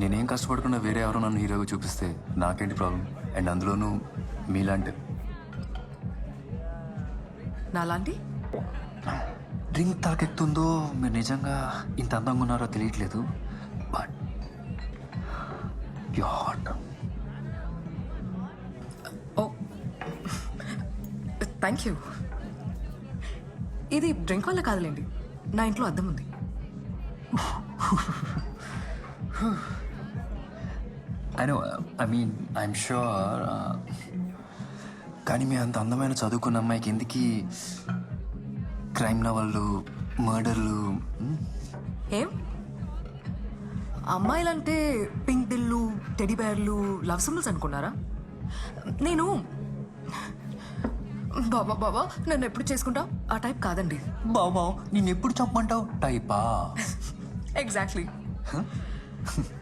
నేనేం కష్టపడకుండా వేరే ఎవరో నన్ను హీరోగా చూపిస్తే నాకేంటి ప్రాబ్లం అండ్ అందులోనూ మీలాంటి నాలాంటి? డ్రింక్ తాకెత్తుందో మీరు నిజంగా ఇంత అందంగా ఉన్నారో తెలియట్లేదు but you hot oh thank you ఇది డ్రింక్ వల్ల కాదులేండి. నా ఇంట్లో అద్దం ఉంది. I know I mean I'm sure కానీ మీ అంత అందమైన చదువుకున్న అమ్మాయికి ఎందుకు క్రైమ్ నవళ్ళు మర్డర్లు ఏం? అమ్మాయిలంటే పింక్ దిల్లు టెడీ బేర్లు లవ్ సింబల్స్ అనుకున్నారా? నేను బాబా బాబా నన్ను ఎప్పుడు చేసుకుంటా ఆ టైప్ కాదండి. బాబా నేను ఎప్పుడు చెప్పమంటావు టైపా ఎగ్జాక్ట్లీ